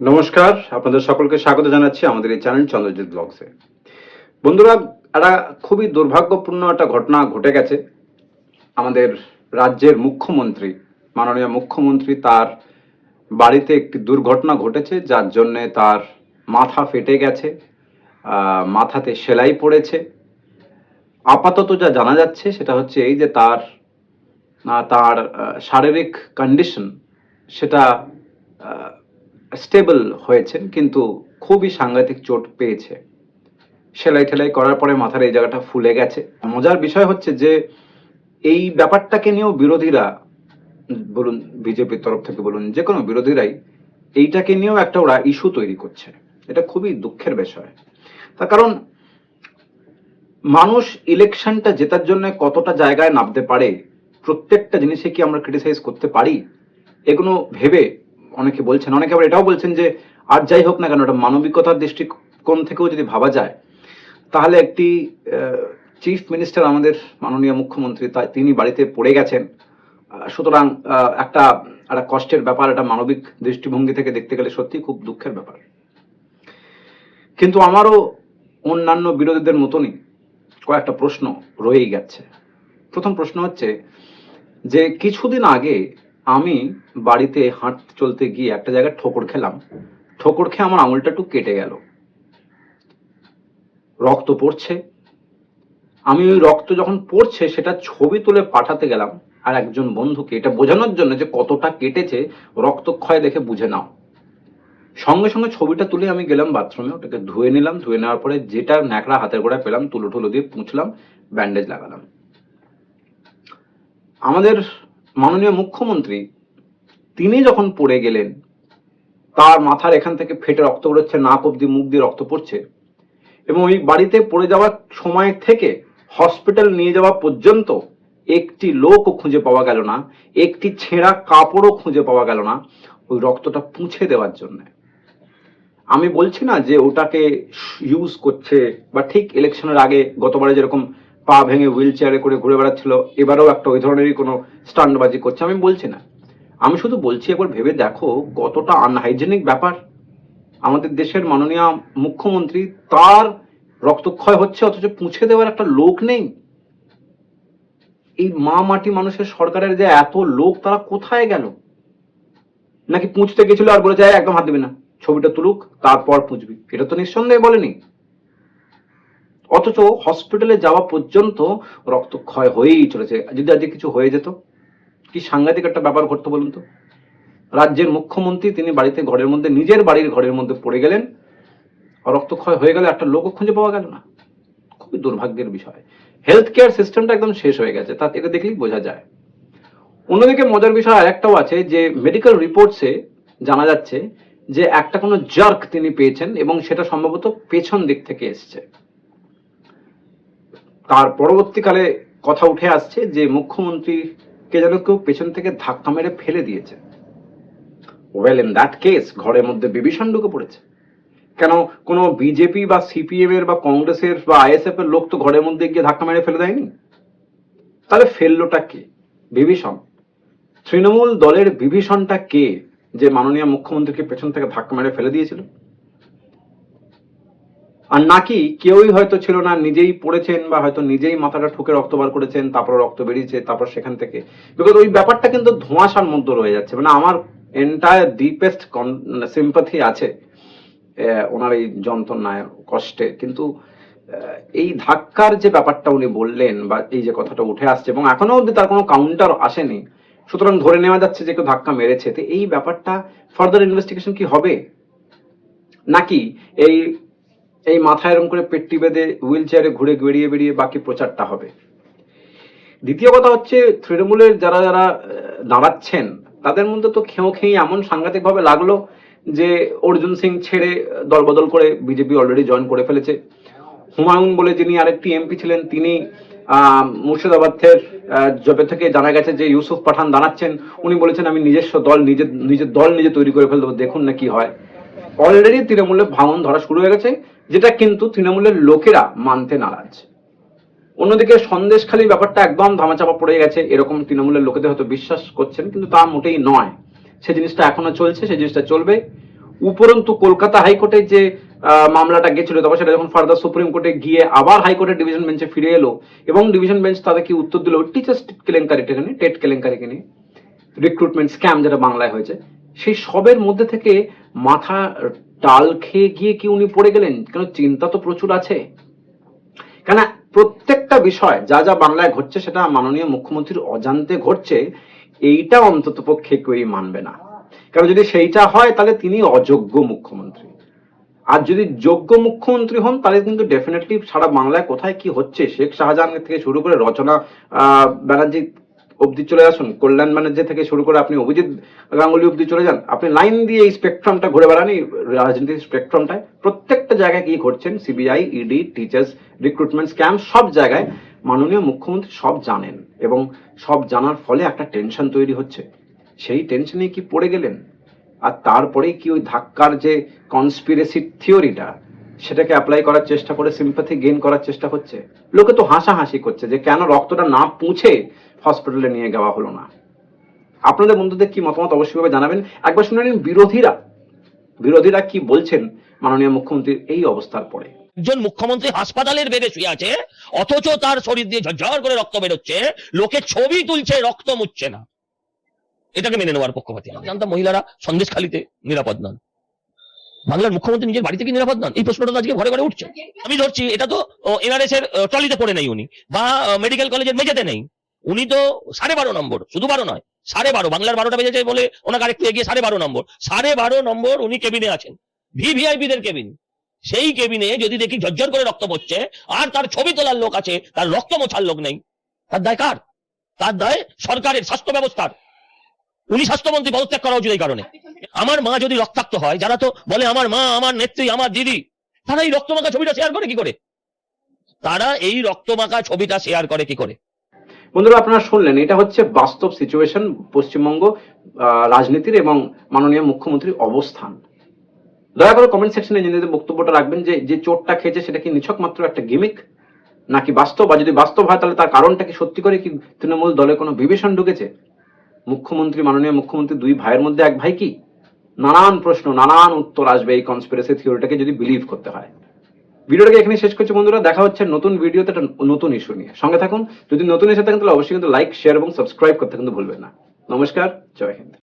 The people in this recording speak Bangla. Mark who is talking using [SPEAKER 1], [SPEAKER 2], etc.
[SPEAKER 1] নমস্কার, আপনাদের সকলকে স্বাগত জানাচ্ছি আমাদের এই চ্যানেল চন্দ্রজিৎ ব্লগসে বন্ধুরা, একটা খুবই দুর্ভাগ্যপূর্ণ একটা ঘটনা ঘটে গেছে। আমাদের রাজ্যের মুখ্যমন্ত্রী, মাননীয় মুখ্যমন্ত্রী তার বাড়িতে একটি দুর্ঘটনা ঘটেছে, যার জন্যে তার মাথা ফেটে গেছে মাথাতে সেলাই পড়েছে। আপাতত যা জানা যাচ্ছে সেটা হচ্ছে এই যে তার তার শারীরিক কন্ডিশন সেটা স্টেবল হয়েছেন কিন্তু খুবই সাংঘাতিক চোট পেয়েছে। সেলাই ঠেলাই করার পরে মাথার এই জায়গাটা ফুলে গেছে। মজার বিষয় হচ্ছে যে, এই ব্যাপারটাকে নিয়েও বিরোধীরা, বলুন, বিজেপির তরফ থেকে বলুন, যে কোনো বিরোধীরাই এইটাকে নিয়েও একটা ওরা ইস্যু তৈরি করছে। এটা খুবই দুঃখের বিষয়। তার কারণ, মানুষ ইলেকশনটা জেতার জন্য কতটা জায়গায় নামতে পারে, প্রত্যেকটা জিনিসে কি আমরা ক্রিটিসাইজ করতে পারি? এগুলো ভেবে অনেকে বলছেন, অনেকে আবার এটাও বলছেন যে আর যাই হোক না কেন, ওটা মানবিকতার দৃষ্টিকোণ থেকেও যদি ভাবা যায়, তাহলে একটি চিফ মিনিস্টার আমাদের মাননীয় মুখ্যমন্ত্রী তিনি বাড়িতে পড়ে গেছেন। সুতরাং একটা একটা কষ্টের ব্যাপার, একটা মানবিক দৃষ্টিভঙ্গি থেকে দেখতে গেলে সত্যি খুব দুঃখের ব্যাপার। কিন্তু আমারও অন্যান্য বিরোধীদের মতনই কয়েকটা প্রশ্ন রয়েই গেছে। প্রথম প্রশ্ন হচ্ছে যে কিছুদিন আগে আমি বাড়িতে হাঁটতে চলতে গিয়ে একটা জায়গায় ঠোকর খেলাম। ঠোকর খেয়ে আমার আঙুলটা একটু কেটে গেল। রক্ত পড়ছে। আমি ওই রক্ত যখন পড়ছে, সেটা ছবি তুলে পাঠাতে গেলাম আর একজন বন্ধুকে। এটা বোঝানোর জন্য যে কতটা কেটেছে, রক্তক্ষয় দেখে বুঝে নাও। সঙ্গে সঙ্গে ছবিটা তুলে আমি গেলাম বাথরুমে, ওটাকে ধুয়ে নিলাম। ধুয়ে নেওয়ার পরে যেটা ন্যাকড়া হাতের গোড়ায় পেলাম, তুলো টুলো দিয়ে পুঁছলাম ব্যান্ডেজ লাগালাম। আমাদের মাননীয় মুখ্যমন্ত্রী, তিনি যখন পড়ে গেলেন, তার মাথার এখান থেকে ফেটে রক্ত বেরোচ্ছে, নাক অব্দি মুখ দিয়ে রক্ত পড়ছে এবং ওই বাড়িতে পড়ে যাওয়ার সময় থেকে হসপিটাল নিয়ে যাওয়া পর্যন্ত একটি লোকও খুঁজে পাওয়া গেল না, একটি ছেঁড়া কাপড়ও খুঁজে পাওয়া গেল না ওই রক্তটা পুঁছে দেওয়ার জন্য। আমি বলছি না যে ওটাকে ইউজ করছে বা ঠিক ইলেকশনের আগে গতবারে যেরকম পা ভেঙে হুইল চেয়ারে করে ঘুরে বেড়াচ্ছিল এবারেও একটা ওই ধরনেরই কোনো স্টান্টবাজি করছে আমি বলছি না। আমি শুধু বলছি একবার ভেবে দেখো কতটা আনহাইজেনিক ব্যাপার। আমাদের দেশের মাননীয় মুখ্যমন্ত্রী তার রক্তক্ষয় হচ্ছে অথচ পুঁছে দেওয়ার একটা লোক নেই। এই মা মাটি মানুষের সরকারের যে এত লোক তারা কোথায় গেল? নাকি পুঁছতে গেছিল আর বলেছে "এই, একদম হাত দিবি না ছবিটা তুলুক তারপর পুঁছবি। এটা তো নিঃসন্দেহে বলেনি। অথচ হসপিটালে যাওয়া পর্যন্ত রক্তক্ষয় হয়েই চলেছে। যদি আজকে কিছু হয়ে যেত, কি সাংঘাতিক একটা ব্যাপার ঘটতো বলুন তো? রাজ্যের মুখ্যমন্ত্রী তিনি বাড়িতে ঘরের মধ্যে, নিজের বাড়ির ঘরের মধ্যে পড়ে গেলেন। রক্তক্ষয় হয়ে গেলে একটা লোকও খুঁজে পাওয়া গেল না। খুবই দুর্ভাগ্যের বিষয়। হেলথ কেয়ার সিস্টেমটা একদম শেষ হয়ে গেছে, তা এটা দেখলেই বোঝা যায়। অন্যদিকে মজার বিষয় আরেকটাও আছে যে মেডিকেল রিপোর্টসে জানা যাচ্ছে যে, একটা কোনো জার্ক তিনি পেয়েছেন এবং সেটা সম্ভবত পেছন দিক থেকে এসছে। তার পরবর্তীকালে কথা উঠে আসছে যে মুখ্যমন্ত্রীকে যেন কেউ পেছন থেকে ধাক্কা মেরে ফেলে দিয়েছে। ওয়েল ইন দ্যাট কেস ঘরের মধ্যে বিভীষণ ঢুকে পড়েছে। কেন কোনো বিজেপি বা সিপিএম এর বা কংগ্রেসের বা আইএসএফ এর লোক তো ঘরের মধ্যে গিয়ে ধাক্কা মেরে ফেলে দেয়নি? তাহলে ফেললোটা কে? বিভীষণ। তৃণমূল দলের বিভীষণটা কে যে মাননীয় মুখ্যমন্ত্রীকে পেছন থেকে ধাক্কা মেরে ফেলে দিয়েছিল? আর নাকি কেউই হয়তো ছিল না, নিজেই পড়েছেন বা হয়তো নিজেই মাথাটা ঠুকে রক্ত বার করেছেন, তারপর রক্ত বেরিয়েছে, তারপর সেখান থেকে। বিকজ ওই ব্যাপারটা কিন্তু ধোঁয়াশার মধ্যে রয়ে যাচ্ছে। মানে আমার এন্টায়ার ডিপেস্ট সিম্পাথি আছে ওনার এই যন্ত্রণায় কষ্টে। কিন্তু এই ধাক্কার যে ব্যাপারটা উনি বললেন বা এই যে কথাটা উঠে আসছে, এবং এখনও অবধি তার কোনো কাউন্টার আসেনি, সুতরাং ধরে নেওয়া যাচ্ছে যে কেউ ধাক্কা মেরেছে। তো এই ব্যাপারটা ফার্দার ইনভেস্টিগেশন কি হবে? নাকি এই এই মাথায় এরম করে পেট্টি বেঁধে হুইল চেয়ারে ঘুরে বেরিয়ে বেরিয়ে বাকি প্রচারটা হবে। দ্বিতীয় কথা হচ্ছে, তৃণমূলের যারা যারা দাঁড়াচ্ছেন তাদের মধ্যে তো খেয়েও খেয়ে এমন সাংঘাতিকভাবে লাগল যে অর্জুন সিং ছেড়ে দলবদল করে বিজেপি অলরেডি জয়েন করে ফেলেছে। হুমায়ুন বলে যিনি আরেকটি এমপি ছিলেন, তিনি মুর্শিদাবাদের জবে থেকে জানা গেছে যে ইউসুফ পাঠান দাঁড়াচ্ছেন। উনি বলেছেন, আমি নিজস্ব দল, নিজের নিজের দল নিজে তৈরি করে ফেলব, দেখুন না কি হয়। অলরেডি তৃণমূলের ভাঙন ধরা শুরু হয়ে গেছে। যেটা কিন্তু তৃণমূলের লোকেরা মানতে নারাজ। অন্যদিকে সন্দেশখালী ব্যাপারটা একদম ধামাচাপা পড়ে গেছে, এরকম তৃণমূলের লোকেদের হয়তো বিশ্বাস করছেন, কিন্তু তা মোটেই নয়। সে জিনিসটা এখনও চলছে, সে জিনিসটা চলবে। উপরন্তু কলকাতা হাইকোর্টে যে মামলাটা গেছিল, তারপর সেটা যখন ফার্দার সুপ্রিম কোর্টে গিয়ে আবার হাইকোর্টের ডিভিশন বেঞ্চে ফিরে এলো, এবং ডিভিশন বেঞ্চ তাদেরকে উত্তর দিল, টিচার্স কেলেঙ্কারিটাকে নিয়ে টেট কেলেঙ্কারিকে নিয়ে রিক্রুটমেন্ট স্ক্যাম যেটা বাংলায় হয়েছে। সেই সবের মধ্যে থেকে মাথা টাল খেয়ে গিয়ে কি উনি পড়ে গেলেন? কেন চিন্তা তো প্রচুর আছে। কেন প্রত্যেকটা বিষয়, যা যা বাংলায় ঘটছে সেটা মাননীয় মুখ্যমন্ত্রীর অজান্তে ঘটছে, এইটা অন্তত পক্ষে কেউই মানবে না। কারণ যদি সেইটা হয়, তাহলে তিনি অযোগ্য মুখ্যমন্ত্রী। আর যদি যোগ্য মুখ্যমন্ত্রী হন, তাহলে কিন্তু ডেফিনেটলি সারা বাংলায় কোথায় কি হচ্ছে, শেখ শাহজাহান থেকে শুরু করে রচনা ব্যানার্জি অবধি চলে আসুন। কল্যাণ ব্যানার্জি থেকে শুরু করে আপনি অভিজিৎ গাঙ্গুলি অবধি চলে যান। আপনি লাইন দিয়ে এই স্পেকট্রামটা ঘুরে বেড়ান রাজনীতির স্পেকট্রামটায়। প্রত্যেকটা জায়গায় কি ঘটছেন? CBI, ED, teachers recruitment scam সব জায়গায় মাননীয় মুখ্যমন্ত্রী সব জানেন এবং সব জানার ফলে একটা টেনশন তৈরি হচ্ছে। সেই টেনশনে কি পড়ে গেলেন? আর তারপরেই কি ওই ধাক্কার যে কনস্পিরেসি থিওরিটা সেটাকে অ্যাপ্লাই করার চেষ্টা করে সিম্পাথি গেইন করার চেষ্টা হচ্ছে। লোকে তো হাসাহাসি করছে যে কেন রক্তটা না পুঁছে হসপিটালে নিয়ে যাওয়া হলো না। আপনাদের বন্ধুদের কি মতামত অবশ্যইভাবে জানাবেন। একবার শুনে নিন বিরোধীরা। বিরোধীরা কি বলছেন মাননীয় মুখ্যমন্ত্রীর এই অবস্থার পরে।
[SPEAKER 2] একজন মুখ্যমন্ত্রী হাসপাতালের বেডে শুয়ে আছে, অথচ তার শরীর দিয়ে ঝরঝর করে রক্ত বেরোচ্ছে, লোকে ছবি তুলছে, রক্ত মুচ্ছে না। এটাকে মেনে নেওয়ার পক্ষপাতি জানতাম মহিলারা সন্দেশখালিতে নিরাপদ নন। বাংলার মুখ্যমন্ত্রী নিজের বাড়িতে কি নিরাপদ নন? এই প্রশ্নটা আজকে ঘরে ঘরে উঠছে। আমি ধরছি এটা তো এনআরএস এর ট্রলিতে পড়ে নেই উনি বা মেডিকেল কলেজের মেঝেতে নেই। উনি তো সাড়ে বারো নম্বর শুধু বারো নয় সাড়ে বারো বাংলার বারোটা বেজেছে বলে ওনাকে আরেকটু এগিয়ে সাড়ে বারো নম্বর। সাড়ে বারো নম্বর উনি কেবিনে আছেন ভিভিআইপি দের কেবিন। সেই কেবিনে যদি দেখি ঝরঝর করে রক্ত পড়ছে আর তার ছবি তোলার লোক আছে তার রক্ত মোছার লোক নেই। তার দায় কার? তার দায় সরকারের স্বাস্থ্য ব্যবস্থার। উনি স্বাস্থ্যমন্ত্রী পদত্যাগ করা উচিত এই কারণে। আমার মা যদি রক্তাক্ত হয়, যারা তো বলে আমার মা, আমার নেত্রী, আমার দিদি, তারা এই রক্তমাখা ছবিটা শেয়ার করে কি করে? তারা এই রক্তমাখা ছবিটা শেয়ার করে কি করে?
[SPEAKER 1] বন্ধুরা, আপনারা শুনলেন, এটা হচ্ছে বাস্তব সিচুয়েশন পশ্চিমবঙ্গ রাজনীতির এবং মাননীয় মুখ্যমন্ত্রীর অবস্থান। দয়া করে কমেন্ট সেকশনে নিজেদের বক্তব্যটা রাখবেন যে যে চোটটা খেয়েছে সেটা কি নিছক মাত্র একটা গিমিক নাকি বাস্তব? বা যদি বাস্তব হয়, তাহলে তার কারণটা কি সত্যি করে কি তৃণমূল দলে কোনো বিভীষণ ঢুকেছে? মুখ্যমন্ত্রী, মাননীয় মুখ্যমন্ত্রী দুই ভাইয়ের মধ্যে এক ভাই কি? নানান প্রশ্ন, নানান উত্তর আসবে এই কনস্পিরেসি থিওরিটাকে যদি বিলিভ করতে হয়। ভিডিওটাকে এখানে শেষ করছি বন্ধুরা, দেখা হচ্ছে নতুন ভিডিওতে একটা নতুন ইস্যু নিয়ে। সঙ্গে থাকুন, যদি নতুন এসে থাকেন তাহলে অবশ্যই কিন্তু লাইক শেয়ার এবং সাবস্ক্রাইব করতে কিন্তু ভুলবেন না। নমস্কার, জয় হিন্দ।